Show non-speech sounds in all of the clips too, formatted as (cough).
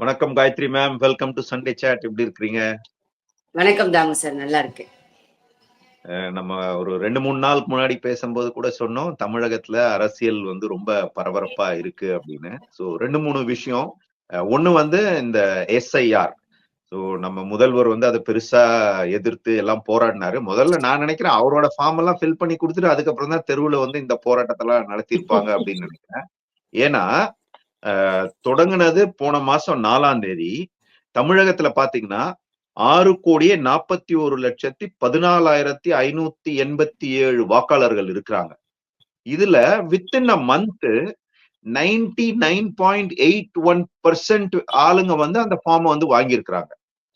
வணக்கம் Gayathri ma'am welcome to Sunday chat எப்படி இருக்கிறீங்க? வணக்கம் தாமு சார். நல்லா இருக்கு. நம்ம ஒரு ரெண்டு மூணு நாளுக்கு முன்னாடி பேசும்போது கூட சொன்னோம் தமிழகத்துல அரசியல் வந்து ரொம்ப பரபரப்பா இருக்கு அப்படின்னு. ஸோ ரெண்டு மூணு விஷயம். ஒண்ணு வந்து இந்த எஸ்ஐஆர் ஸோ நம்ம முதல்வர் வந்து அதை பெருசா எதிர்த்து எல்லாம் போராடினாரு. முதல்ல நான் நினைக்கிறேன் அவரோட ஃபார்ம் எல்லாம் ஃபில் பண்ணி கொடுத்துட்டு அதுக்கப்புறம் தான் தெருவுல வந்து இந்த போராட்டத்தெல்லாம் நடத்தியிருப்பாங்க அப்படின்னு நினைக்கிறேன். ஏன்னா தொடங்குனது போன மாசம் நாலாம் தேதி. தமிழகத்துல பாத்தீங்கன்னா ஆறு கோடியே நாற்பத்தி ஒரு லட்சத்தி பதினாலாயிரத்தி ஐநூத்தி எண்பத்தி ஏழு வாக்காளர்கள் இருக்கிறாங்க. இதுல within a month ninety nine point eight one percent ஆளுங்க வந்து அந்த ஃபார்மை வந்து வாங்கியிருக்கிறாங்க.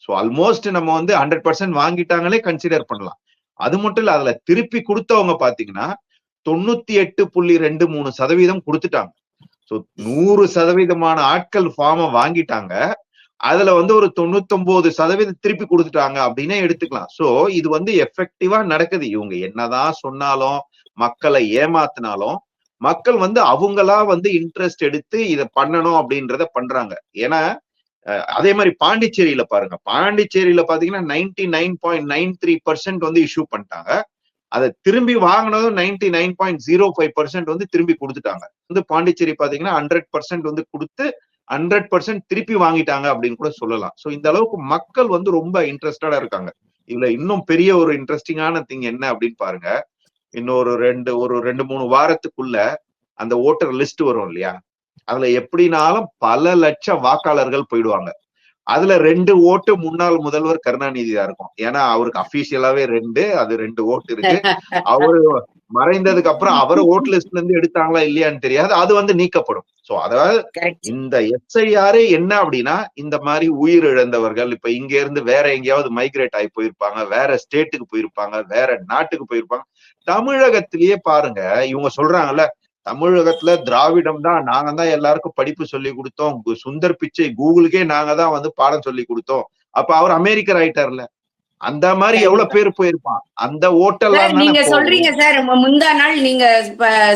ஸோ ஆல்மோஸ்ட் நம்ம வந்து ஹண்ட்ரட் பர்சன்ட் வாங்கிட்டாங்களே கன்சிடர் பண்ணலாம். அது மட்டும் இல்ல அதுல திருப்பி கொடுத்தவங்க பாத்தீங்கன்னா தொண்ணூத்தி எட்டு புள்ளி ரெண்டு மூணு சதவீதம் கொடுத்துட்டாங்க. ஸோ நூறு சதவீதமான ஆட்கள் ஃபார்மை வாங்கிட்டாங்க. அதுல வந்து ஒரு தொண்ணூத்தொன்பது சதவீதம் திருப்பி கொடுத்துட்டாங்க அப்படின்னே எடுத்துக்கலாம். சோ இது வந்து எஃபெக்டிவா நடக்குது. இவங்க என்னதான் சொன்னாலும் மக்களை ஏமாத்தினாலும் மக்கள் வந்து அவங்களா வந்து இன்ட்ரெஸ்ட் எடுத்து இதை பண்ணணும் அப்படின்றத பண்றாங்க. ஏன்னா அதே மாதிரி பாண்டிச்சேரியில பாருங்க. பாண்டிச்சேரியில பாத்தீங்கன்னா ninety nine point nine three percent வந்து இஷ்யூ பண்ணிட்டாங்க. அதை திரும்பி வாங்கினதும் ninety nine point zero five percent வந்து திரும்பி கொடுத்துட்டாங்க. வந்து பாண்டிச்சேரி பாத்தீங்கன்னா ஹண்ட்ரட் பர்சன்ட் வந்து கொடுத்து ஹண்ட்ரட் பர்சன்ட் திருப்பி வாங்கிட்டாங்க அப்படின்னு கூட சொல்லலாம். சோ இந்த அளவுக்கு மக்கள் வந்து ரொம்ப இன்ட்ரெஸ்டடா இருக்காங்க. இதுல இன்னும் பெரிய ஒரு இன்ட்ரெஸ்டிங்கான திங் என்ன அப்படின்னு பாருங்க. இன்னொரு ரெண்டு ஒரு ரெண்டு மூணு வாரத்துக்குள்ள அந்த ஓட்டர் லிஸ்ட் வரும் இல்லையா? அதுல எப்படினாலும் பல லட்சம் வாக்காளர்கள் போயிடுவாங்க. அதுல ரெண்டு ஓட்டு முன்னாள் முதல்வர் கருணாநிதி தான் இருக்கும் ஏன்னா அவருக்கு அபிஷியலாவே ரெண்டு அது ரெண்டு ஓட்டு இருக்கு. அவரு மறைந்ததுக்கு அப்புறம் அவரை ஓட்டு லிஸ்ட்ல இருந்து எடுத்தாங்களா இல்லையான்னு தெரியாது. அது வந்து நீக்கப்படும். சோ அதாவது இந்த எஸ்ஐஆரே என்ன அப்படின்னா இந்த மாதிரி உயிர் இழந்தவர்கள் இப்ப இங்க இருந்து வேற எங்கேயாவது மைக்ரேட் ஆகி போயிருப்பாங்க வேற ஸ்டேட்டுக்கு போயிருப்பாங்க வேற நாட்டுக்கு போயிருப்பாங்க. தமிழகத்திலேயே பாருங்க இவங்க சொல்றாங்கல்ல தமிழகத்துல திராவிடம் தான் நாங்க தான் எல்லாருக்கும் படிப்பு சொல்லி கொடுத்தோம். சுந்தர் பிச்சை கூகுளுக்கே நாங்க தான் வந்து பாடம் சொல்லி கொடுத்தோம். அப்ப அவர் அமெரிக்கர் ஆயிட்டார்ல. அந்த மாதிரி எவ்வளவு பேர் போயிருப்பான்? அந்த ஓட்டெல்லாம் நீங்க. சொல்றீங்க சார் முந்தா நாள் நீங்க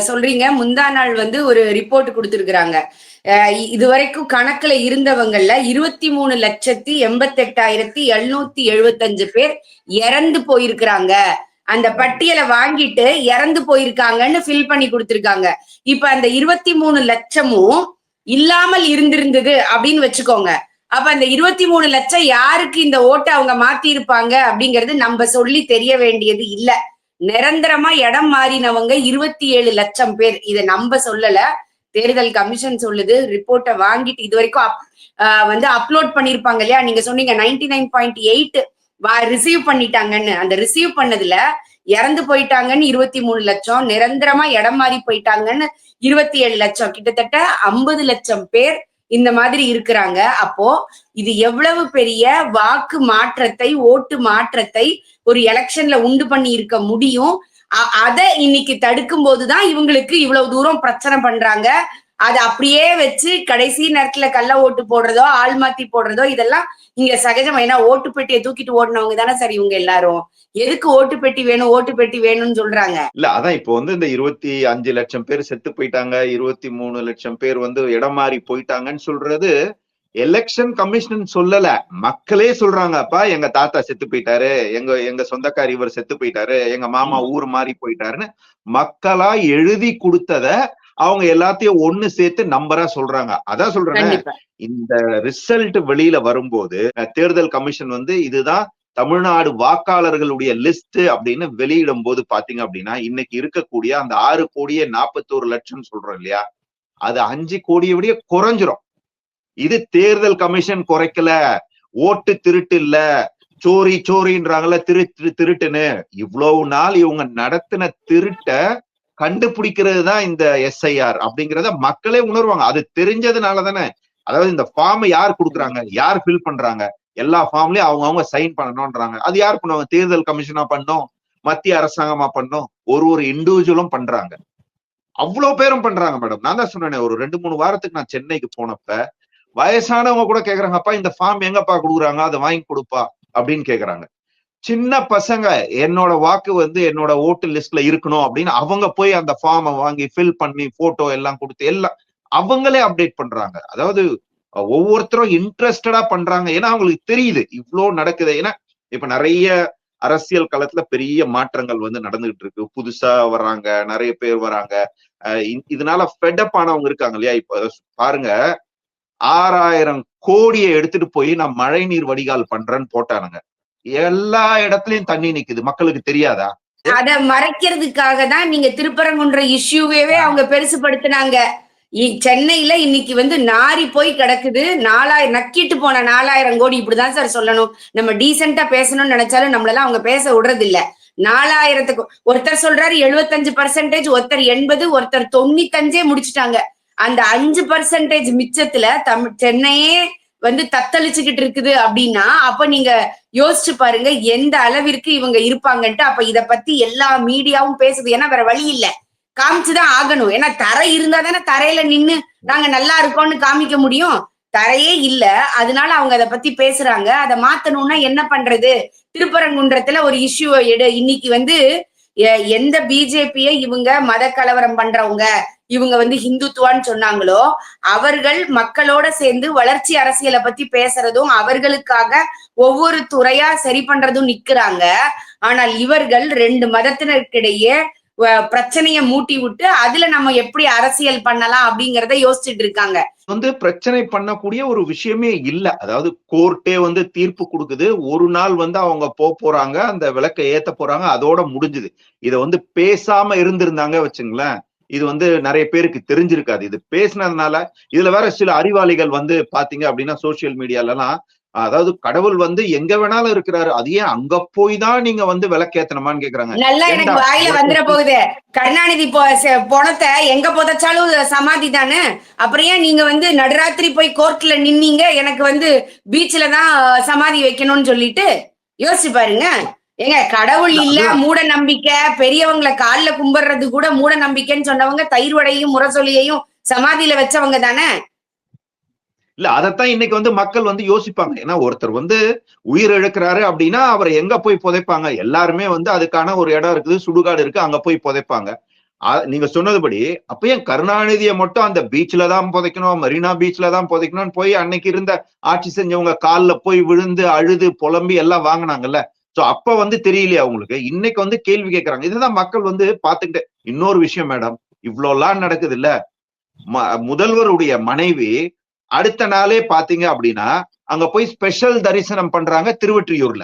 சொல்றீங்க. முந்தா நாள் வந்து ஒரு ரிப்போர்ட் கொடுத்திருக்கிறாங்க. அஹ் இ- இதுவரைக்கும் கணக்குல இருந்தவங்கல்ல இருபத்தி மூணு லட்சத்தி எண்பத்தெட்டாயிரத்தி எழுநூத்தி எழுபத்தஞ்சு பேர் இறந்து போயிருக்கிறாங்க. அந்த பட்டியலை வாங்கிட்டு இறந்து போயிருக்காங்கன்னு ஃபில் பண்ணி கொடுத்திருக்காங்க. இப்ப அந்த இருபத்தி மூணு லட்சமும் இல்லாமல் இருந்திருந்தது அப்படின்னு வச்சுக்கோங்க. அப்ப அந்த இருபத்தி மூணு லட்சம் யாருக்கு இந்த ஓட்டை அவங்க மாத்தி இருப்பாங்க அப்படிங்கிறது நம்ம சொல்லி தெரிய வேண்டியது இல்ல. நிரந்தரமா இடம் மாறினவங்க இருபத்தி ஏழு லட்சம் பேர். இதை நம்ம சொல்லல. தேர்தல் கமிஷன் சொல்லுது. ரிப்போர்ட்டை வாங்கிட்டு இது வரைக்கும் ஆஹ் வந்து அப்லோட் பண்ணிருப்பாங்க இல்லையா? நீங்க சொன்னீங்க ninety nine point eight receive பண்ணிட்டாங்கன்னு. அந்த ரிசீவ் பண்ணதுல இறந்து போயிட்டாங்கன்னு இருபத்தி மூணு லட்சம். நிரந்தரமா இடம் மாறி போயிட்டாங்கன்னு இருபத்தி ஏழு லட்சம். கிட்டத்தட்ட ஐம்பது லட்சம் பேர் இந்த மாதிரி இருக்கிறாங்க. அப்போ இது எவ்வளவு பெரிய வாக்கு மாற்றத்தை ஓட்டு மாற்றத்தை ஒரு எலெக்ஷன்ல உண்டு பண்ணி இருக்க முடியும்? அதை அத இன்னைக்கு தடுக்கும் போதுதான் இவங்களுக்கு இவ்வளவு தூரம் பிரச்சனை பண்றாங்க. அதை அப்படியே வச்சு கடைசி நேரத்துல கள்ள ஓட்டு போடுறதோ ஆள் மாத்தி போடுறதோ இதெல்லாம் இங்க சகஜம் ஏன்னா ஓட்டு பெட்டியை தூக்கிட்டு ஓடினவங்க தானே சரி இவங்க எல்லாரும். எதுக்கு ஓட்டு பெட்டி வேணும் ஓட்டு பெட்டி வேணும்னு சொல்றாங்க. இல்ல அதான் இப்போ வந்து இந்த இருபத்தி அஞ்சு லட்சம் பேர் செத்து போயிட்டாங்க இருபத்தி மூணு லட்சம் பேர் வந்து இடம் மாறி போயிட்டாங்கன்னு சொல்றது எலெக்ஷன் கமிஷன் சொல்லல. மக்களே சொல்றாங்க அப்பா எங்க தாத்தா செத்து போயிட்டாரு எங்க எங்க சொந்தக்காரி இவர் செத்து போயிட்டாரு எங்க மாமா ஊர் மாறி போயிட்டாருன்னு மக்களா எழுதி கொடுத்தத அவங்க எல்லாத்தையும் ஒண்ணு சேர்த்து நம்பரா சொல்றாங்க. அதான் சொல்றேன் இந்த ரிசல்ட் வெளியில வரும்போது தேர்தல் கமிஷன் வந்து இதுதான் தமிழ்நாடு வாக்காளர்களுடைய லிஸ்ட் அப்படின்னு வெளியிடும் போது பாத்தீங்க அப்படின்னா இன்னைக்கு இருக்கக்கூடிய அந்த ஆறு கோடியே நாற்பத்தோரு லட்சம் சொல்றோம் இல்லையா? அது அஞ்சு கோடியை விட குறைஞ்சிரும். இது தேர்தல் கமிஷன் குறைக்கல ஓட்டு திருட்டு இல்ல சோரி சோரின்றாங்கல்ல திரு திருட்டுன்னு. இவ்வளவு நாள் இவங்க நடத்தின திருட்ட கண்டுபிடிக்கிறது தான் இந்த எஸ்ஐஆர் அப்படிங்கிறத மக்களே உணர்வாங்க. அது தெரிஞ்சதுனால தானே அதாவது இந்த ஃபார்ம் யார் கொடுக்குறாங்க? யார் ஃபில் பண்றாங்க? எல்லா ஃபார்ம்லயும் அவங்க அவங்க சைன் பண்ணணும்ன்றாங்க. அது யார் பண்ணுவாங்க? தேர்தல் கமிஷனா பண்ணோம் மத்திய அரசாங்கமா பண்ணோம் ஒரு ஒரு இண்டிவிஜுவலும் பண்றாங்க. அவ்வளவு பேரும் பண்றாங்க மேடம் நான் தான் சொன்னேனே ஒரு ரெண்டு மூணு வாரத்துக்கு நான் சென்னைக்கு போனப்ப வயசானவங்க கூட கேக்குறாங்கப்பா இந்த ஃபார்ம் எங்கப்பா கொடுக்குறாங்க? அதை வாங்கி கொடுப்பா அப்படின்னு கேக்குறாங்க. சின்ன பசங்க என்னோட வாக்கு வந்து என்னோட ஓட்டு லிஸ்ட்ல இருக்கணும் அப்படின்னு அவங்க போய் அந்த ஃபார்மை வாங்கி ஃபில் பண்ணி போட்டோ எல்லாம் கொடுத்து எல்லாம் அவங்களே அப்டேட் பண்றாங்க. அதாவது ஒவ்வொருத்தரும் இன்ட்ரெஸ்டடா பண்றாங்க. ஏன்னா அவங்களுக்கு தெரியுது இவ்வளோ நடக்குது. ஏன்னா இப்ப நிறைய அரசியல் களத்துல பெரிய மாற்றங்கள் வந்து நடந்துகிட்டு இருக்கு. புதுசா வர்றாங்க நிறைய பேர் வராங்க. அஹ் இதனால ஃபெடப் ஆனவங்க இருக்காங்க இல்லையா? இப்ப பாருங்க ஆறாயிரம் கோடியை எடுத்துட்டு போய் நான் மழை நீர் வடிகால் பண்றேன்னு போட்டானுங்க. எல்லா இடத்துலயும் தண்ணி நிக்குது. மக்களுக்கு தெரியாதா? அத மறைக்கிறதுக்காக தான் நீங்க திருப்பரங்குன்ற இஷ்யூவே அவங்க பெருசுபடுத்தினாங்க சென்னையில இன்னைக்கு வந்து நாரி போய் கிடக்குது. நாலாயிரம் நக்கிட்டு போன நாலாயிரம் கோடி இப்படிதான் சார் சொல்லணும். நம்ம டீசெண்டா பேசணும்னு நினைச்சாலும் நம்மளெல்லாம் அவங்க பேச விடுறது இல்ல நாலாயிரத்துக்கு ஒருத்தர் சொல்றாரு எழுபத்தஞ்சு பர்சன்டேஜ் ஒருத்தர் எண்பது ஒருத்தர் தொண்ணூத்தஞ்சே முடிச்சிட்டாங்க. அந்த அஞ்சு பர்சன்டேஜ் மிச்சத்துல தமிழ் சென்னையே வந்து தத்தளிச்சுக்கிட்டு இருக்குது அப்படின்னா அப்ப நீங்க யோசிச்சு பாருங்க எந்த அளவிற்கு இவங்க இருப்பாங்கன்ட்டு அப்ப இத பத்தி எல்லா மீடியாவும் பேசுது. ஏன்னா வேற வழி இல்ல. காமிச்சுதான் ஆகணும். ஏன்னா தரை இருந்தா தானே தரையில நின்னு நாங்க நல்லா இருக்கோம்னு காமிக்க முடியும். தரையே இல்ல. அதனால அவங்க அதை பத்தி பேசுறாங்க. அதை மாத்தணும்னா என்ன பண்றது? திருப்பரங்குன்றத்துல ஒரு இஷ்யூ எடு. இன்னைக்கு வந்து எந்த பிஜேபியை இவங்க மத கலவரம் பண்றவங்க? இவங்க வந்து ஹிந்துத்துவான்னு சொன்னாங்களோ அவர்கள் மக்களோட சேர்ந்து வளர்ச்சி அரசியலை பத்தி பேசுறதும் அவர்களுக்காக ஒவ்வொரு துறையா சரி பண்றதும் நிக்கிறாங்க. ஆனால் இவர்கள் ரெண்டு மதத்தினருக்கிடையே பிரச்சனையை மூட்டி விட்டு அதுல நம்ம எப்படி அரசியல் பண்ணலாம் அப்படிங்கறத யோசிச்சுட்டு இருக்காங்க. வந்து பிரச்சனை பண்ணக்கூடிய ஒரு விஷயமே இல்ல. அதாவது கோர்ட்டே வந்து தீர்ப்பு கொடுக்குது. ஒரு நாள் வந்து அவங்க போக போறாங்க அந்த விளக்கை ஏத்த போறாங்க அதோட முடிஞ்சுது. இத வந்து பேசாம இருந்திருந்தாங்க வச்சுங்களேன். இது வந்து நிறைய பேருக்கு தெரிஞ்சிருக்காது. இது பேசினதுனால இதுல வேற சில அறிவாளிகள் வந்து பாத்தீங்க அப்படின்னா சோசியல் மீடியால எல்லாம் அதாவது கடவுள் வந்து எங்க வேணாலும் இருக்கிறாரு அது ஏன் அங்க போய் தான் நீங்க வந்து விளக்கேத்தணுமான்னு கேக்குறாங்க. நல்லா எனக்கு வாயில வந்துட போகுது. கருணாநிதி பணத்தை எங்க புதைச்சாலும் சமாதி தானே? அப்புறம் ஏன் நீங்க வந்து நடுராத்திரி போய் கோர்ட்ல நின்னீங்க எனக்கு வந்து பீச்ல தான் சமாதி வைக்கணும்னு சொல்லிட்டு? யோசிச்சு பாருங்க. ஏங்க கடவுள் இல்ல மூட நம்பிக்கை பெரியவங்களை கால்ல கும்பிடுறது கூட மூட நம்பிக்கைன்னு சொன்னவங்க தயிர் வடையும் முரசொலியையும் சமாதியில வச்சவங்க தானே? இல்ல அதைத்தான் இன்னைக்கு வந்து மக்கள் வந்து யோசிப்பாங்க. ஏன்னா ஒருத்தர் வந்து உயிர் இழக்கிறாரு அப்படின்னா அவரை எங்க போய் புதைப்பாங்க? எல்லாருமே வந்து அதுக்கான ஒரு இடம் இருக்குது சுடுகாடு இருக்கு அங்க போய் புதைப்பாங்க. நீங்க சொன்னதுபடி அப்ப ஏன் கருணாநிதியை மட்டும் அந்த பீச்ல தான் புதைக்கணும் மெரினா பீச்ல தான் புதைக்கணும்னு போய் அன்னைக்கு இருந்த ஆட்சி செஞ்சவங்க கால்ல போய் விழுந்து அழுது புலம்பி எல்லாம் வாங்குனாங்கல்ல? சோ அப்ப வந்து தெரியலையா அவங்களுக்கு இன்னைக்கு வந்து கேள்வி கேட்கறாங்க இதுதான் மக்கள் வந்து பாத்துக்கிட்டு இன்னொரு விஷயம் மேடம் இவ்வளவு எல்லாம் நடக்குது இல்ல முதல்வருடைய மனைவி அடுத்த நாளே பாத்தீங்க அப்படின்னா அங்க போய் ஸ்பெஷல் தரிசனம் பண்றாங்க திருவெற்றியூர்ல.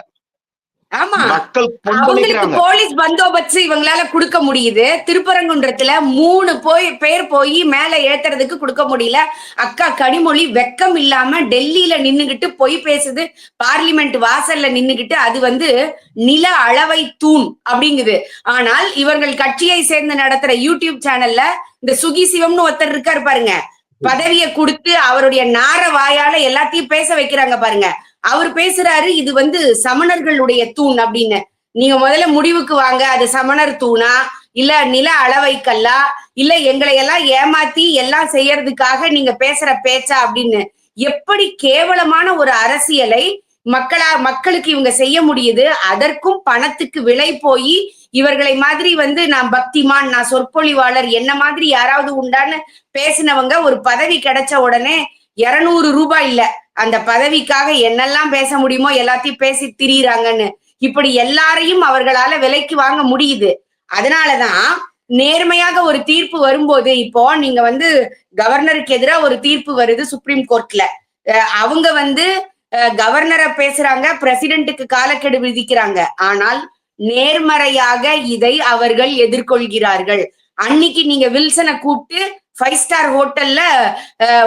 மக்கள் அவங்களுக்கு போலீஸ் பந்தோபஸ்து இவங்களால கொடுக்க முடியுது. திருப்பரங்குன்றத்துல மூணு போய் பேர் போய் மேல ஏத்துறதுக்கு கொடுக்க முடியல. அக்கா கனிமொழி வெக்கம் இல்லாம டெல்லியில நின்னுகிட்டு பொய் பேசுது. பார்லிமெண்ட் வாசல்ல நின்னுகிட்டு அது வந்து நில அளவை தூண் அப்படிங்குது. ஆனால் இவர்கள் கட்சியை சேர்ந்து நடத்துற யூடியூப் சேனல்ல இந்த சுகி சிவம்னு ஒருத்தர் இருக்காரு பாருங்க. பதவியை கொடுத்து அவருடைய நார வாயால எல்லாத்தையும் பேச வைக்கிறாங்க பாருங்க. அவர் பேசுறாரு இது வந்து சமணர்களுடைய தூண் அப்படின்னு. நீங்க முதல்ல முடிவுக்கு வாங்க அது சமணர் தூணா? இல்ல நில அளவைக்கல்லா? இல்ல எங்களை எல்லாம் ஏமாத்தி எல்லாம் செய்யறதுக்காக நீங்க பேசுற பேச்சா அப்படின்னு. எப்படி கேவலமான ஒரு அரசியலை மக்களா மக்களுக்கு இவங்க செய்ய முடியுது? அதற்கும் பணத்துக்கு விலை போய் இவர்களை மாதிரி வந்து நான் பக்திமான் நான் சொற்பொழிவாளர் என்ன மாதிரி யாராவது உண்டான்னு பேசினவங்க ஒரு பதவி கிடைச்ச உடனே இருநூறு ரூபாய் இல்ல. அந்த பதவிக்காக என்னெல்லாம் பேச முடியுமோ எல்லாத்தையும் பேசி திரியிறாங்கன்னு. இப்படி எல்லாரையும் அவர்களால விலைக்கு வாங்க முடியுது. அதனாலதான் நேர்மையாக ஒரு தீர்ப்பு வரும்போது இப்போ நீங்க வந்து கவர்னருக்கு எதிராக ஒரு தீர்ப்பு வருது சுப்ரீம் கோர்ட்ல அஹ் அவங்க வந்து அஹ் கவர்னரை பேசுறாங்க பிரசிடென்ட்டுக்கு காலக்கெடு விதிக்கிறாங்க. ஆனால் நேர்மறையாக இதை அவர்கள் எதிர்கொள்கிறார்கள். அன்னைக்கு நீங்க வில்சனை கூப்பிட்டு ஃபைவ் ஸ்டார் ஹோட்டல்ல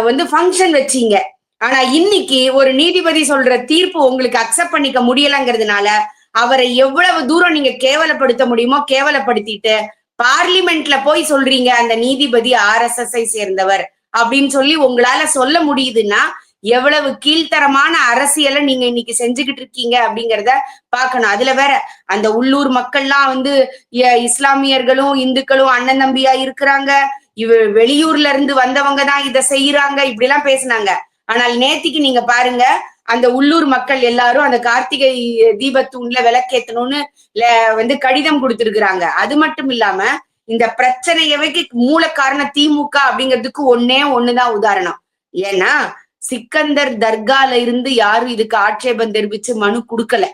வந்து ஃபங்க்ஷன் வச்சீங்க. ஆனா இன்னைக்கு ஒரு நீதிபதி சொல்ற தீர்ப்பு உங்களுக்கு அக்செப்ட் பண்ணிக்க முடியலங்கிறதுனால அவரை எவ்வளவு தூரம் நீங்க கேவலப்படுத்த முடியுமோ கேவலப்படுத்திட்டு பார்லிமெண்ட்ல போய் சொல்றீங்க அந்த நீதிபதி ஆர்எஸ்எஸ் ஐ சேர்ந்தவர் அப்படின்னு சொல்லி உங்களால சொல்ல முடியுதுன்னா எவ்வளவு கீழ்த்தரமான அரசியலை நீங்க இன்னைக்கு செஞ்சுக்கிட்டு இருக்கீங்க அப்படிங்கிறத பார்க்கணும். அதுல வேற அந்த உள்ளூர் மக்கள்லாம் வந்து இஸ்லாமியர்களும் இந்துக்களும் அண்ணன் தம்பியா இருக்கிறாங்க. இவ வெளியூர்ல இருந்து வந்தவங்க தான் இதை செய்யறாங்க இப்படி எல்லாம் பேசுனாங்க. ஆனால் நேத்திக்கு நீங்க பாருங்க அந்த உள்ளூர் மக்கள் எல்லாரும் அந்த கார்த்திகை தீபத்தூண்ல விளக்கேத்தணும்னு வந்து கடிதம் கொடுத்திருக்கிறாங்க. அது மட்டும் இல்லாம இந்த பிரச்சனையவைக்கு மூல காரணம் திமுக அப்படிங்கிறதுக்கு ஒன்னே ஒண்ணுதான் உதாரணம். ஏன்னா சிக்கந்தர் தர்கால இருந்து யாரும் இதுக்கு ஆட்சேபம் தெரிவிச்சு மனு கொடுக்கல.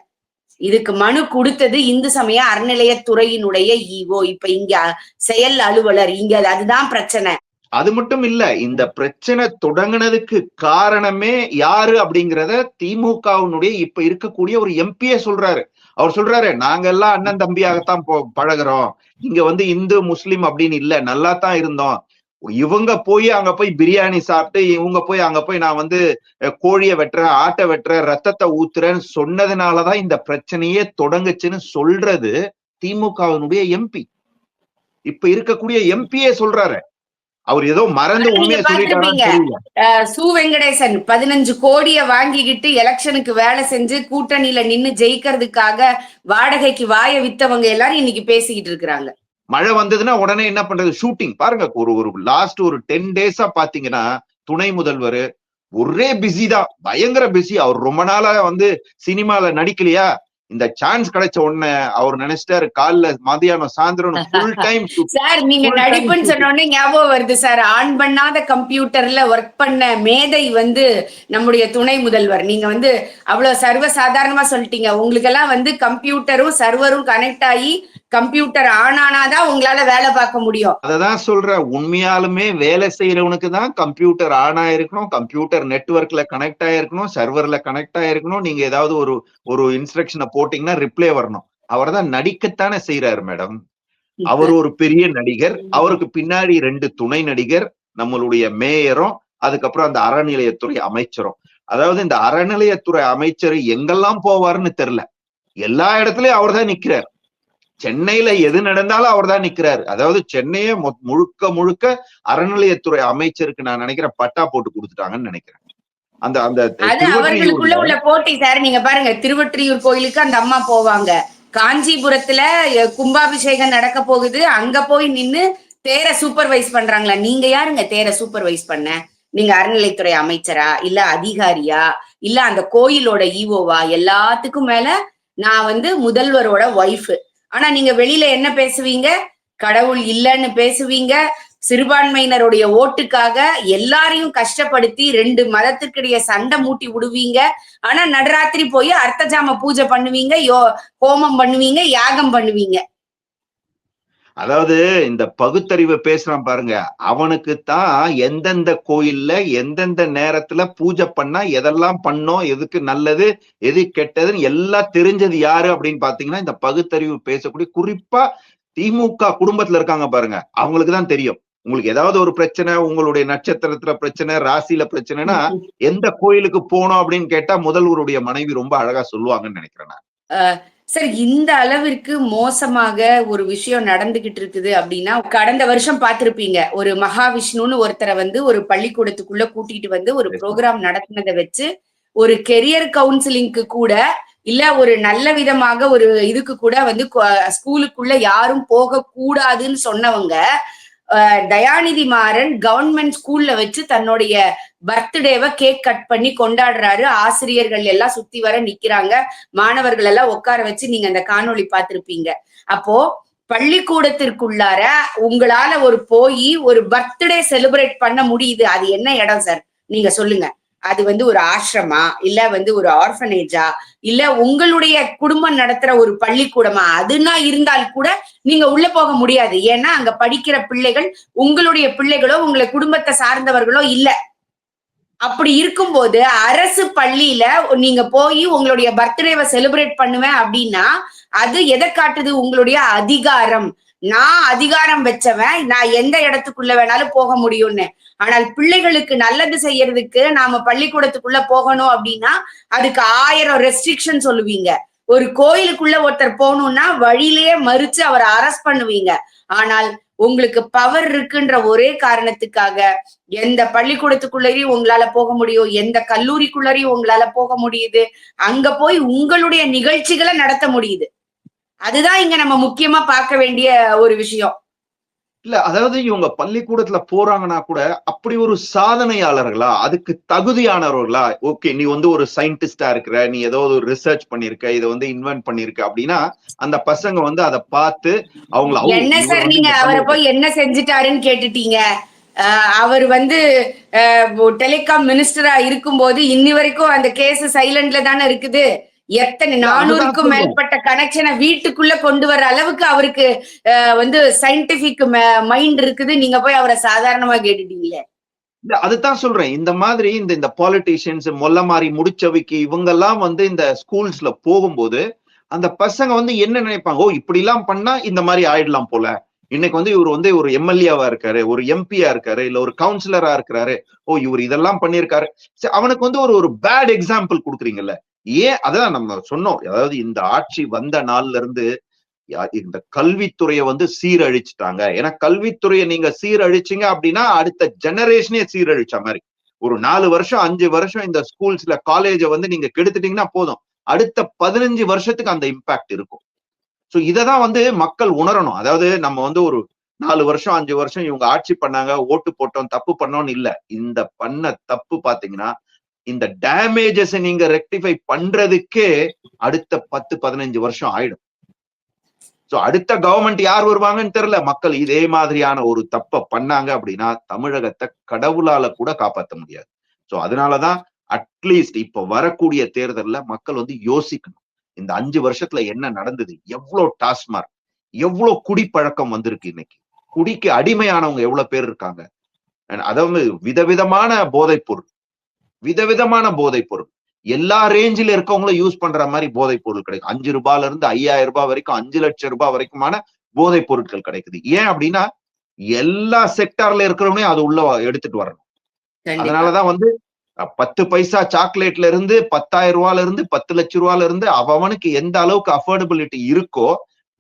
இதுக்கு மனு கொடுத்தது இந்து சமய அறநிலையத்துறையினுடைய ஈவோ. இப்ப இங்க செயல் அலுவலர் இங்க அதுதான் பிரச்சனை. அது மட்டும் இல்ல இந்த பிரச்சனை தொடங்குனதுக்கு காரணமே யாரு அப்படிங்கிறத திமுகவினுடைய இப்ப இருக்கக்கூடிய ஒரு எம்பியே சொல்றாரு. அவர் சொல்றாரு நாங்க எல்லாம் அண்ணன் தம்பியாகத்தான் போ- பழகுறோம். இங்க வந்து இந்து முஸ்லிம் அப்படின்னு இல்ல நல்லா தான் இருந்தோம். இவங்க போய் அங்க போய் பிரியாணி சாப்பிட்டு இவங்க போய் அங்க போய் நான் வந்து கோழியை வெட்டுறேன் ஆட்டை வெட்டுறேன் ரத்தத்தை ஊத்துறேன்னு சொன்னதுனாலதான் இந்த பிரச்சனையே தொடங்குச்சுன்னு சொல்றது திமுகவினுடைய எம்பி. இப்ப இருக்கக்கூடிய எம்பியே சொல்றாரு. அவர் ஏதோ மறந்து உண்மையை அஹ் சு. வெங்கடேசன் பதினஞ்சு கோடிய வாங்கிக்கிட்டு எலெக்ஷனுக்கு வேலை செஞ்சு கூட்டணியில நின்னு ஜெயிக்கிறதுக்காக வாடகைக்கு வாய வித்தவங்க எல்லாரும் இன்னைக்கு பேசிக்கிட்டு இருக்கிறாங்க. மழை வந்ததுன்னா உடனே என்ன பண்றது? ஷூட்டிங் பாருங்க ஒரு ஒரு லாஸ்ட் ஒரு டென் டேஸா பாத்தீங்கன்னா துணை முதல்வர் ஒரே பிஸி தான். பயங்கர பிஸி அவர் ரொம்ப நாளா வந்து சினிமால நடிக்கலையா? இந்த சான்ஸ் கிடைச்ச உடனே அவர் நினைச்சிட்டாரு காலைல மதியானம் சாயந்தரம் ஃபுல் டைம் (laughs) சார் நீங்க நடிப்புன்னு shooting. சொன்ன உடனே ஞாபகம் வருது சார். ஆன் பண்ணாத கம்ப்யூட்டர்ல ஒர்க் பண்ண மேதை வந்து நம்முடைய துணை முதல்வர். நீங்க வந்து அவ்வளவு சர்வ சாதாரணமா சொல்லிட்டீங்க. உங்களுக்கெல்லாம் வந்து கம்ப்யூட்டரும் சர்வரும் கனெக்ட் ஆகி கம்ப்யூட்டர் ஆன் ஆனாதான் உங்களால வேலை பார்க்க முடியும். அததான் சொல்றேன் உண்மையாலுமே வேலை செய்யறவனுக்கு தான் கம்ப்யூட்டர் ஆன் ஆயிருக்கணும் கம்ப்யூட்டர் நெட்வொர்க்ல கனெக்ட் ஆயிருக்கணும் சர்வர்ல கனெக்ட் ஆயிருக்கணும் நீங்க ஏதாவது ஒரு ஒரு இன்ஸ்ட்ரக்ஷனை போட்டீங்கன்னா ரிப்ளை வரணும். அவர் தான் நடிக்கத்தானே செய்யறாரு மேடம். அவர் ஒரு பெரிய நடிகர் அவருக்கு பின்னாடி ரெண்டு துணை நடிகர் நம்மளுடைய மேயரும் அதுக்கப்புறம் அந்த அறநிலையத்துறை அமைச்சரும். அதாவது இந்த அறநிலையத்துறை அமைச்சர் எங்கெல்லாம் போவாருன்னு தெரியல. எல்லா இடத்துலயும் அவர் தான் நிக்கிறார். சென்னையில எது நடந்தாலும் அவர் தான் நிக்கிறாரு. அதாவது சென்னையே முழுக்க முழுக்க அறநிலையத்துறை அமைச்சருக்கு நான் நினைக்கிறேன் பட்டா போட்டு கொடுத்துட்டாங்கன்னு நினைக்கிறேன். அந்த அந்த அது அவர்களுக்குள்ள உள்ள போட்டி சார். நீங்க பாருங்க திருவொற்றியூர் கோயிலுக்கு அந்த அம்மா போவாங்க. காஞ்சிபுரத்துல கும்பாபிஷேகம் நடக்க போகுது. அங்க போய் நின்னு தேரை சூப்பர்வைஸ் பண்றாங்களா? நீங்க யாருங்க தேரை சூப்பர்வைஸ் பண்ண? நீங்க அறநிலைத்துறை அமைச்சரா? இல்ல அதிகாரியா? இல்ல அந்த கோயிலோட ஈவோவா எல்லாத்துக்கும் மேல நான் வந்து முதல்வரோட ஒய்ஃப் ஆனா நீங்க வெளியில என்ன பேசுவீங்க? கடவுள் இல்லைன்னு பேசுவீங்க. சிறுபான்மையினருடைய ஓட்டுக்காக எல்லாரையும் கஷ்டப்படுத்தி ரெண்டு மதத்துக்கிடையே சண்டை மூட்டி விடுவீங்க. ஆனா நடராத்திரி போய் அர்த்தஜாம பூஜை பண்ணுவீங்க யோ ஹோமம் பண்ணுவீங்க யாகம் பண்ணுவீங்க. அதாவது இந்த பகுத்தறிவு பேசுறான் பாருங்க. அவனுக்கு தான் எந்தெந்த கோயில்ல எந்தெந்த நேரத்துல பூஜை பண்ணா எதெல்லாம் பண்ணோம் எதுக்கு நல்லது எது கெட்டதுன்னு எல்லாம் தெரிஞ்சது யாரு அப்படின்னு பாத்தீங்கன்னா இந்த பகுத்தறிவு பேசக்கூடிய குறிப்பா திமுக குடும்பத்துல இருக்காங்க பாருங்க. அவங்களுக்கு தான் தெரியும். உங்களுக்கு ஏதாவது ஒரு பிரச்சனை உங்களுடைய நட்சத்திரத்துல பிரச்சனை ராசியில பிரச்சனைனா எந்த கோயிலுக்கு போனோம் அப்படின்னு கேட்டா முதல்வருடைய மனைவி ரொம்ப அழகா சொல்லுவாங்கன்னு நினைக்கிறேன் நான். சார் இந்த அளவிற்கு மோசமாக ஒரு விஷயம் நடந்துகிட்டு இருக்குது அப்படின்னா கடந்த வருஷம் பார்த்திருப்பீங்க. ஒரு மகாவிஷ்ணுன்னு ஒருத்தரை வந்து ஒரு பள்ளிக்கூடத்துக்குள்ள கூட்டிட்டு வந்து ஒரு ப்ரோக்ராம் நடத்தினதை வச்சு ஒரு கெரியர் கவுன்சிலிங்க்கு கூட இல்ல ஒரு நல்ல விதமாக ஒரு இதுக்கு கூட வந்து ஸ்கூலுக்குள்ள யாரும் போக கூடாதுன்னு சொன்னவங்க தயாநிதி மாறன் கவர்மெண்ட் ஸ்கூல்ல வச்சு தன்னுடைய பர்த்டேவை கேக் கட் பண்ணி கொண்டாடுறாரு. ஆசிரியர்கள் எல்லாம் சுத்தி வர நிக்கிறாங்க. மாணவர்கள் எல்லாம் உட்கார வச்சு நீங்க அந்த காணொளி பார்த்திருப்பீங்க. அப்போ பள்ளிக்கூடத்திற்குள்ளார உங்களால ஒரு போய் ஒரு பர்த்டே செலிப்ரேட் பண்ண முடியுது. அது என்ன இடம் சார்? நீங்க சொல்லுங்க. அது வந்து ஒரு ஆசிரமா? இல்ல வந்து ஒரு ஆர்ஃபனேஜா? இல்ல உங்களுடைய குடும்பம் நடத்துற ஒரு பள்ளிக்கூடமா? அதுனா இருந்தால் கூட நீங்க உள்ள போக முடியாது. ஏன்னா அங்க படிக்கிற பிள்ளைகள் உங்களுடைய பிள்ளைகளோ உங்களை குடும்பத்தை சார்ந்தவர்களோ இல்ல. அப்படி இருக்கும்போது அரசு பள்ளியில நீங்க போய் உங்களுடைய பர்த்டேவை செலிப்ரேட் பண்ணுவேன் அப்படின்னா அது எதை காட்டுது? உங்களுடைய அதிகாரம். நான் அதிகாரம் வச்சவன் நான் எந்த இடத்துக்குள்ள வேணாலும் போக முடியும்னு. ஆனால் பிள்ளைகளுக்கு நல்லது செய்யறதுக்கு நாம பள்ளிக்கூடத்துக்குள்ள போகணும் அப்படின்னா அதுக்கு ஆயிரம் ரெஸ்ட்ரிக்ஷன் சொல்லுவீங்க. ஒரு கோயிலுக்குள்ள ஒருத்தர் போகணும்னா வழியிலேயே மறிச்சு அவரை அரெஸ்ட் பண்ணுவீங்க. ஆனால் உங்களுக்கு பவர் இருக்குன்ற ஒரே காரணத்துக்காக எந்த பள்ளிக்கூடத்துக்குள்ளேயும் உங்களால போக முடியும் எந்த கல்லூரிக்குள்ளரையும் உங்களால போக முடியுது. அங்க போய் உங்களுடைய நிகழ்ச்சிகளை நடத்த முடியுது. அதுதான் இங்க நம்ம முக்கியமா பார்க்க வேண்டிய ஒரு விஷயம். இல்ல அதாவது இவங்க பள்ளிக்கூடத்துல போறாங்கன்னா கூட அப்படி ஒரு சாதனையாளர்களா அதுக்கு தகுதியானவர்களா ஓகே நீ வந்து ஒரு சயின்டிஸ்டா இருக்கிற நீ ஏதோ ஒரு ரிசர்ச் பண்ணிருக்க இதை வந்து இன்வென்ட் பண்ணிருக்க அப்படின்னா அந்த பசங்க வந்து அதை பார்த்து அவங்கள "ஓ, என்ன சார் நீங்க அவரை போய் என்ன செஞ்சுட்டாருன்னு கேட்டுட்டீங்க? அவர் வந்து டெலிகாம் மினிஸ்டரா இருக்கும்போது இன்னி வரைக்கும் அந்த கேஸ் சைலண்ட்ல தானே இருக்குது? எத்தனை நானூறுக்கும். மேற்பட்ட கனெக்ஷனை வீட்டுக்குள்ள கொண்டு வர அளவுக்கு அவருக்கு வந்து சயின்டிபிக் மைண்ட் இருக்குது. நீங்க போய் அவரை சாதாரணமா கேட்டுட்டீங்களே. அதுதான் சொல்றேன். இந்த மாதிரி இந்த இந்த பாலிட்டிஷியன்ஸ் மொல்ல மாறி முடிச்சவைக்கு இவங்க எல்லாம் வந்து இந்த ஸ்கூல்ஸ்ல போகும்போது அந்த பசங்க வந்து என்ன நினைப்பாங்க? ஓ இப்படி எல்லாம் பண்ணா இந்த மாதிரி ஆயிடலாம் போல. இன்னைக்கு வந்து இவர் வந்து ஒரு எம்எல்ஏவா இருக்காரு ஒரு எம்பியா இருக்காரு இல்ல ஒரு கவுன்சிலரா இருக்கிறாரு ஓ இவர் இதெல்லாம் பண்ணியிருக்காரு. அவனுக்கு வந்து ஒரு ஒரு பேட் எக்ஸாம்பிள் கொடுக்குறீங்கல்ல. ஏன்? அதான் நம்ம சொன்னோம். அதாவது இந்த ஆட்சி வந்த நாள்ல இருந்து இந்த கல்வித்துறையை வந்து சீரழிச்சிட்டாங்க. ஏன்னா கல்வித்துறையை நீங்க சீரழிச்சிங்க அப்படின்னா அடுத்த ஜெனரேஷனே சீரழிச்ச மாதிரி. ஒரு நாலு வருஷம் அஞ்சு வருஷம் இந்த ஸ்கூல்ஸ்ல காலேஜ வந்து நீங்க கெடுத்துட்டீங்கன்னா போதும். அடுத்த பதினஞ்சு வருஷத்துக்கு அந்த இம்பாக்ட் இருக்கும். சோ இததான் வந்து மக்கள் உணரணும். அதாவது நம்ம வந்து ஒரு நாலு வருஷம் அஞ்சு வருஷம் இவங்க ஆட்சி பண்ணாங்க ஓட்டு போட்டோம் தப்பு பண்ணோம்னு இல்ல. இந்த பண்ண தப்பு பாத்தீங்கன்னா இந்த டேமேஜஸ் நீங்க ரெக்டிஃபை பண்றதுக்கே அடுத்த பத்து பதினஞ்சு வருஷம் ஆயிடும். சோ அடுத்த கவர்மெண்ட் யார் வருவாங்கன்னு தெரியல. மக்கள் இதே மாதிரியான ஒரு தப்ப பண்ணாங்க அப்படின்னா தமிழகத்தை கடவுளால கூட காப்பாத்த முடியாது. சோ அதனாலதான் அட்லீஸ்ட் இப்ப வரக்கூடிய தேர்தல்ல மக்கள் வந்து யோசிக்கணும். இந்த அஞ்சு வருஷத்துல என்ன நடந்தது? எவ்வளவு டாஸ்மார்க் எவ்வளவு குடிப்பழக்கம் வந்திருக்கு இன்னைக்கு? குடிக்கு அடிமையானவங்க எவ்வளவு பேர் இருக்காங்க? அதாவது விதவிதமான போதைப் பொருள் விதவிதமான போதைப் பொருள். எல்லா ரேஞ்சில இருக்கவங்களும் யூஸ் பண்ற மாதிரி போதைப் பொருள் கிடைக்கும். அஞ்சு ரூபாயில இருந்து ஐயாயிரம் ரூபாய் வரைக்கும் அஞ்சு லட்சம் ரூபாய் வரைக்குமான போதைப் பொருட்கள் கிடைக்குது. ஏன் அப்படின்னா எல்லா செக்டார்ல இருக்கிறவனே அது உள்ள எடுத்துட்டு வரணும். அதனாலதான் வந்து பத்து பைசா சாக்லேட்ல இருந்து பத்தாயிரம் ரூபால இருந்து பத்து லட்சம் ரூபால இருந்து அவனுக்கு எந்த அளவுக்கு அஃபோர்டபிலிட்டி இருக்கோ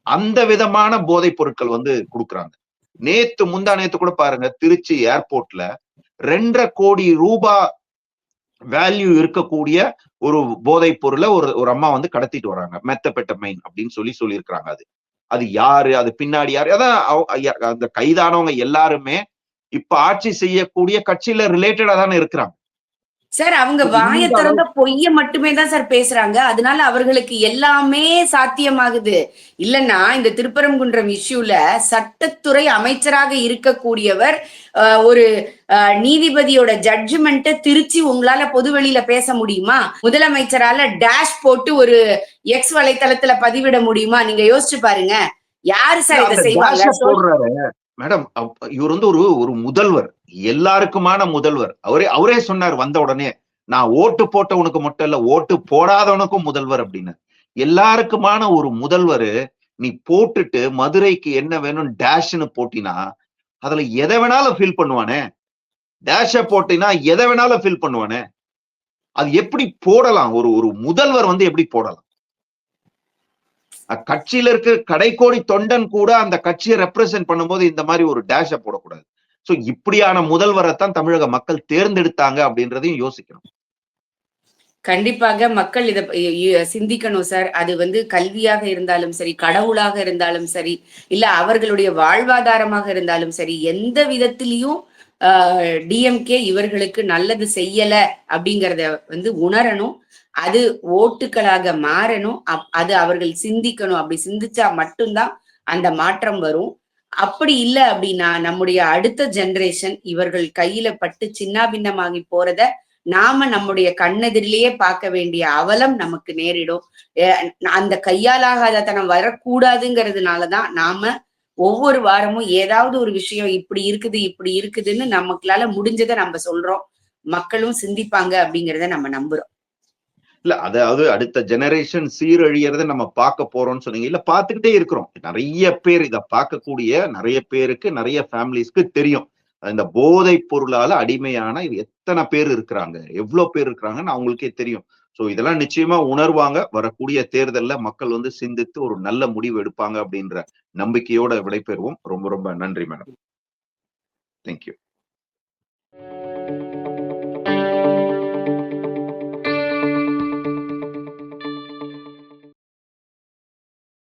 அந்த விதமான போதைப் பொருட்கள் வந்து கொடுக்குறாங்க. நேத்து முந்தா நேத்து கூட பாருங்க திருச்சி ஏர்போர்ட்ல ரெண்டரை கோடி ரூபா வேல்யூ இருக்கக்கூடிய ஒரு போதைப் பொருளை ஒரு ஒரு அம்மா வந்து கடத்திட்டு வராங்க. மெத்தபெட்டமைன் அப்படின்னு சொல்லி சொல்லியிருக்கிறாங்க அது. அது யாரு? அது பின்னாடி யாரு? அதான் அந்த கைதானவங்க எல்லாருமே இப்ப ஆட்சி செய்யக்கூடிய கட்சியில ரிலேட்டடா தானே இருக்கிறாங்க. சார் அவங்க வாயை திறந்த பொய்ய மட்டுமே தான் சார் பேசுறாங்க. அதனால அவர்களுக்கு எல்லாமே சாத்தியமாகுது. இல்லைன்னா இந்த திருப்பரங்குன்றம் இஷ்யூல சட்டத்துறை அமைச்சராக இருக்கக்கூடியவர் ஒரு நீதிபதியோட ஜட்ஜ்மெண்ட்டை திருச்சி உங்களால பொதுவெளியில பேச முடியுமா? முதலமைச்சரால டேஷ் போட்டு ஒரு எக்ஸ் வலைத்தளத்துல பதிவிட முடியுமா? நீங்க யோசிச்சு பாருங்க. யாரு சார் இதை செய்வாங்க? மேடம் இவர் வந்து ஒரு ஒரு முதல்வர் எல்லாருக்குமான முதல்வர். அவரே அவரே சொன்னார் வந்த உடனே நான் ஓட்டு போட்டவனுக்கு மட்டும் இல்ல ஓட்டு போடாதவனுக்கும் முதல்வர் அப்படின்னு. எல்லாருக்குமான ஒரு முதல்வர் நீ போட்டுட்டு மதுரைக்கு என்ன வேணும் டேஷ்னு போட்டினா அதுல எதை வேணாலும் ஃபில் பண்ணுவானே. டேஷ போட்டினா எதை வேணாலும் ஃபில் பண்ணுவானே. அது எப்படி போடலாம்? ஒரு ஒரு முதல்வர் வந்து எப்படி போடலாம்? கட்சியில இருக்க கடைக்கோடி தொண்டன் கூட அந்த கட்சியை ரெப்ரசென்ட் பண்ணும்போது இந்த மாதிரி ஒரு டேஷ போடக்கூடாது. சோ இப்படியான முதல்வரைத்தான் தமிழக மக்கள் தேர்ந்தெடுத்தாங்க அப்படின்றதையும் யோசிக்கணும். கண்டிப்பாக மக்கள் இதை சிந்திக்கணும் சார். அது வந்து கல்வியாக இருந்தாலும் சரி கடவுளாக இருந்தாலும் சரி இல்ல அவர்களுடைய வாழ்வாதாரமாக இருந்தாலும் சரி எந்த விதத்திலையும் டிஎம்கே இவர்களுக்கு நல்லது செய்யல அப்படிங்கறத வந்து உணரணும். அது ஓட்டுகளாக மாறணும். அப்- அது அவர்கள் சிந்திக்கணும். அப்படி சிந்திச்சா மட்டும்தான் அந்த மாற்றம் வரும். அப்படி இல்லை அப்படின்னா நம்முடைய அடுத்த ஜெனரேஷன் இவர்கள் கையில பட்டு சின்னாபின்னமாகி போறத நாம நம்முடைய கண்ணெதிரிலேயே பார்க்க வேண்டிய அவலம் நமக்கு நேரிடும். அந்த கையாலாகாதத்தனம் வரக்கூடாதுங்கிறதுனாலதான் நாம ஒவ்வொரு வாரமும் ஏதாவது ஒரு விஷயம் இப்படி இருக்குது இப்படி இருக்குதுன்னு நமக்களால முடிஞ்சதை நம்ம சொல்றோம். மக்களும் சிந்திப்பாங்க அப்படிங்கறத நம்ம நம்புறோம். இல்ல அதாவது அடுத்த ஜெனரேஷன் சீரழியறத நம்ம பார்க்க போறோம்னு சொன்னீங்க. இல்ல பார்த்துக்கிட்டே இருக்கிறோம். நிறைய பேர் இத பார்க்கக்கூடிய நிறைய பேருக்கு நிறைய ஃபேமிலிஸ்க்கு தெரியும். இந்த போதை பொருளால அடிமையான இது எத்தனை பேர் இருக்கிறாங்க? எவ்வளவு பேர் இருக்கிறாங்கன்னு அவங்களுக்கே தெரியும். சோ இதெல்லாம் நிச்சயமா உணர்வாங்க. வரக்கூடிய தேர்தல்ல மக்கள் வந்து சிந்தித்து ஒரு நல்ல முடிவு எடுப்பாங்க அப்படின்ற நம்பிக்கையோட விடைபெறுவோம். ரொம்ப ரொம்ப நன்றி மேடம் தேங்க்யூ